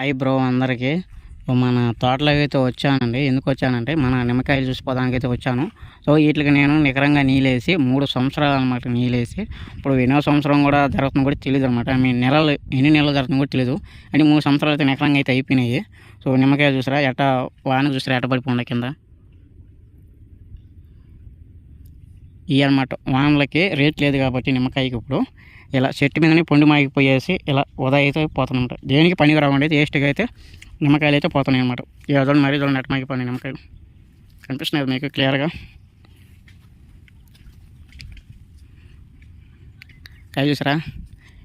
Hi bro అందరికీ. మన తోటలోకి అయితే వచ్చానండి. ఎందుకు వచ్చానంటే మన నిమ్మకాయలు చూసిపోదానికి అయితే వచ్చాను. సో వీటికి నేను నికరంగా నీళ్ళేసి మూడు సంవత్సరాలు అనమాట నీళ్ళేసి. ఇప్పుడు ఎన్నో సంవత్సరం కూడా జరుగుతుంది కూడా తెలియదు అనమాట ఐ మీన్ నెలలు ఎన్ని నెలలు జరుగుతుంది కూడా తెలియదు అంటే మూడు సంవత్సరాలు అయితే నికరంగా అయితే అయిపోయినాయి. సో నిమ్మకాయ చూసారా ఎట్ట వాన చూసారా ఎట్ట పడిపోండి కింద? ఇవి అనమాట వానలకి రేట్ లేదు కాబట్టి నిమ్మకాయకి ఇప్పుడు. ఇలా చెట్టు మీదనే పండు మాగిపోయేసి ఇలా ఉదయం అయితే పోతున్నాయి దేనికి పనికి రావండి వేస్ట్గా అయితే నిమ్మకాయలు అయితే పోతున్నాయి అనమాట ఈ చూడండి మరీ చూడండి నెట్ మాగిపోయినాయి నిమ్మకాయలు. కనిపిస్తున్నాయి మీకు క్లియర్గా? కాయ చూసారా?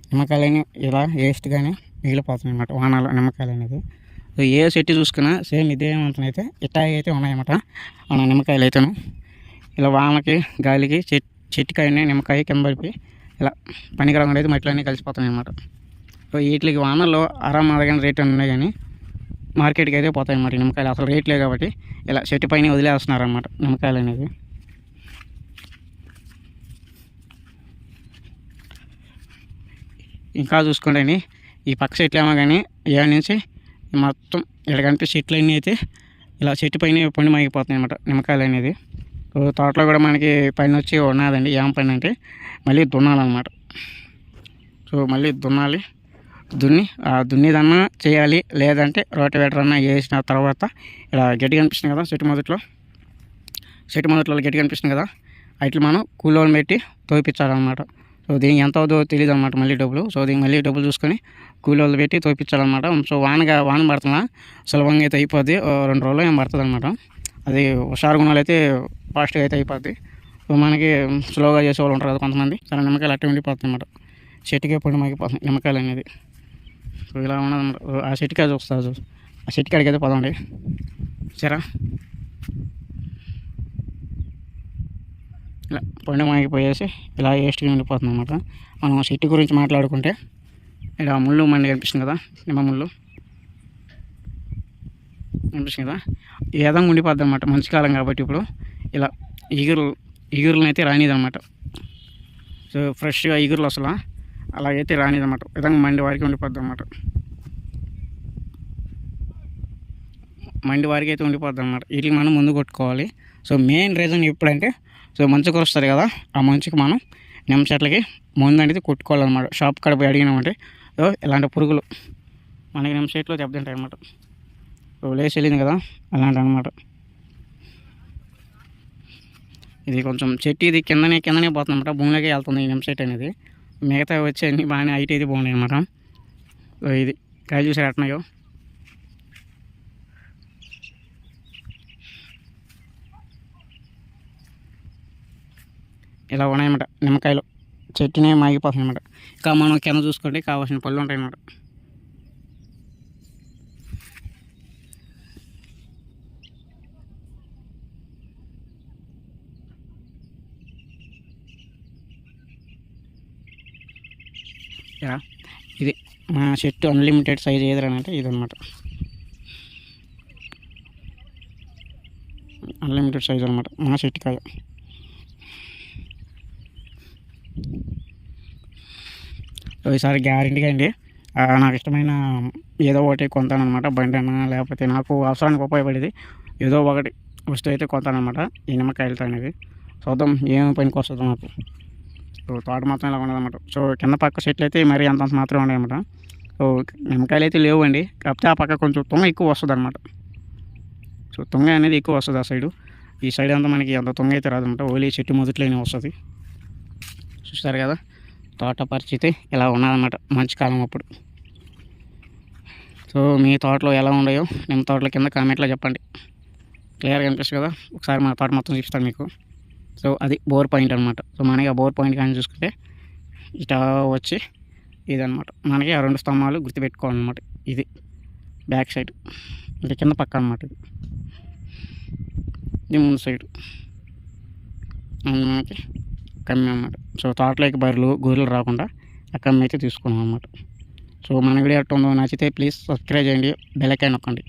నిమ్మకాయలని ఇలా వేస్ట్గానే మిగిలిపోతున్నాయి అనమాట వానాలు నిమ్మకాయలు అనేది. ఏ చెట్టు చూసుకున్నా సేమ్ ఇదే అయితే ఇట్టా అయితే ఉన్నాయన్నమాట మన నిమ్మకాయలు అయితేను. ఇలా వానకి గాలికి చెట్ చెట్టుకాయని నిమ్మకాయ కింద పడిపోయి ఇలా పనికిరాకుండా అయితే మట్టిలో కలిసిపోతున్నాయి అనమాట సో వీటికి వానల్లో అరం అరగని రేట్ ఉన్నాయి కానీ మార్కెట్కి అయితే పోతాయి అన్నమాట నిమ్మకాయలు. అసలు రేట్ కాబట్టి ఇలా చెట్టు పైన వదిలేస్తున్నారన్నమాట నిమ్మకాయలు అనేది. ఇంకా చూసుకోండి ఈ పక్క చెట్లు ఏమో కానీ ఏడు నుంచి మొత్తం ఇక్కడ కనిపి చెట్లు అన్నీ అయితే ఇలా చెట్టు పైన పండు మాగిపోతున్నాయి అన్నమాట నిమ్మకాయలు అనేది. తోటలో కూడా మనకి పైన వచ్చి ఉన్నదండి ఏం పైన అంటే మళ్ళీ దున్నాలన్నమాట. సో మళ్ళీ దున్నాలి. దున్ని ఆ దున్నిదన్నా చేయాలి లేదంటే రోటివేటర్ అన్నా వేసిన తర్వాత ఇలా గట్టి కనిపిస్తుంది కదా చెట్టు మొదట్లో. చెట్టు మొదట్లో గట్టి కనిపిస్తుంది కదా. అట్లా మనం కూలోని పెట్టి తోపించాలన్నమాట సో దీనికి ఎంత అవుతుందో తెలియదు అనమాట మళ్ళీ డబ్బులు. సో దీనికి మళ్ళీ డబ్బులు చూసుకొని కూలోళ్ళు పెట్టి తోపించాలన్నమాట సో వానగా వాన పడుతుందా సులభంగా అయితే అయిపోద్ది. రెండు రోజులు ఏం పడుతుంది అనమాట అది హుషారు గుణాలు అయితే ఫాస్ట్గా అయితే అయిపోద్ది. సో మనకి స్లోగా చేసే వాళ్ళు ఉంటారు కదా కొంతమంది. చాలా నిమ్మకాయలు అట్టే ఉండిపోతుంది అనమాట చెట్టుకే పొడి మాగిపోతుంది నిమ్మకాయలు అనేది. సో ఇలా ఉన్నదన్నమాట ఆ చెట్టుకాయ చూస్తా చూ ఆ చెట్టుకాడికి అయితే పదండి సరే ఇలా పొండి మాగిపోయేసి ఇలా వేస్ట్గా ఉండిపోతుంది అనమాట మనం చెట్టు గురించి మాట్లాడుకుంటే ఇలా ముళ్ళు మండి కనిపిస్తుంది కదా నిమ్మ ముళ్ళు. కనిపిస్తుంది కదా? ఈ విధంగా ఉండిపోద్ది అనమాట మంచి కాలం కాబట్టి ఇప్పుడు. ఇలా ఈగురు ఈగురులను అయితే రానిదనమాట సో ఫ్రెష్గా ఈగురులు అసలు అలాగైతే రానిదన్నమాట విధంగా మండి వారికి ఉండిపోద్ది అనమాట మండి వారికి అయితే ఉండిపోద్ది అనమాట వీటికి మనం ముందు కొట్టుకోవాలి. సో మెయిన్ రీజన్ ఎప్పుడంటే సో మంచు కురుస్తుంది కదా ఆ మంచుకి మనం నిమ్మ చెట్లకి ముందు అనేది కొట్టుకోవాలన్నమాట. షాప్ కాడ పోయి అడిగినామంటే సో ఇలాంటి పురుగులు మనకి నిమ్మ చెట్లు దెబ్బతింటాయి అన్నమాట లేచి వెళ్ళింది కదా అలాంటి అనమాట ఇది కొంచెం చెట్టు ఇది కిందనే కిందనే పోతుంది అనమాట భూమిలోకి వెళ్తుంది ఈ నిమ్మ చెట్టు అనేది. మిగతా వచ్చే అన్నీ బాగానే హైట్ అయితే బాగున్నాయి అనమాట ఇది కాయ చూసారు ఎట్నాయో ఇలా ఉన్నాయన్నమాట నిమ్మకాయలు. చెట్టునే మాగిపోతుంది అనమాట ఇంకా మనం కింద చూసుకోండి కావాల్సిన పళ్ళు ఉంటాయన్నమాట. అన్నమాట ఇది మా చెట్టు అన్లిమిటెడ్ సైజ్ ఏదైనా అంటే ఇది అనమాట అన్లిమిటెడ్ సైజ్ అనమాట మా చెట్టు కాయ ఈసారి గ్యారెంటీగా అండి. నాకు ఇష్టమైన ఏదో ఒకటి కొంతానమాట బండి లేకపోతే నాకు అవసరానికి ఉపయోగపడేది ఏదో ఒకటి వస్తువు అయితే కొంతానమాట ఈ నిమ్మకాయలతో అనేది. చూద్దాం ఏమి పనికి వస్తుందో నాకు సో తోట మొత్తం ఇలా ఉండదన్నమాట. సో కింద పక్క చెట్లు అయితే మరీ అంతంత మాత్రమే ఉన్నాయన్నమాట సో నిమ్మకాయలు అయితే లేవండి. కాకపోతే ఆ పక్క కొంచెం తుంగ ఎక్కువ వస్తుంది అనమాట సో తుంగ అనేది ఎక్కువ వస్తుంది ఆ సైడు. ఈ సైడ్ అంతా మనకి అంత తుంగ అయితే రాదనమాట ఓన్లీ చెట్టు మొదట్లోనే వస్తుంది. చూస్తారు కదా? తోట పరిస్థితి ఇలా ఉన్నదన్నమాట మంచి కాలం అప్పుడు. సో మీ తోటలో ఎలా ఉన్నాయో నిమ్మ తోటల కింద కామెంట్లో చెప్పండి. క్లియర్గా అనిపిస్తుంది కదా? ఒకసారి మా తోట మొత్తం చూపిస్తాను మీకు. సో అది బోర్ పాయింట్ అనమాట సో మనకి ఆ బోర్ పాయింట్ కానీ చూసుకుంటే ఇటా వచ్చి ఇదనమాట మనకి ఆ రెండు స్తంభాలు గుర్తుపెట్టుకోవాలన్నమాట. ఇది బ్యాక్ సైడ్. ఇది కింద పక్క అనమాట ఇది. ఇది ముందు సైడ్. మనకి కమ్మి అనమాట సో తోటలోకి బర్రెలు గొర్రెలు రాకుండా ఆ కమ్మి అయితే తీసుకున్నాం అనమాట సో మన వీడియో ఎట్లా ఉందో నచ్చితే ప్లీజ్ సబ్స్క్రైబ్ చేయండి. బెల్ ఐకాన్ నొక్కండి.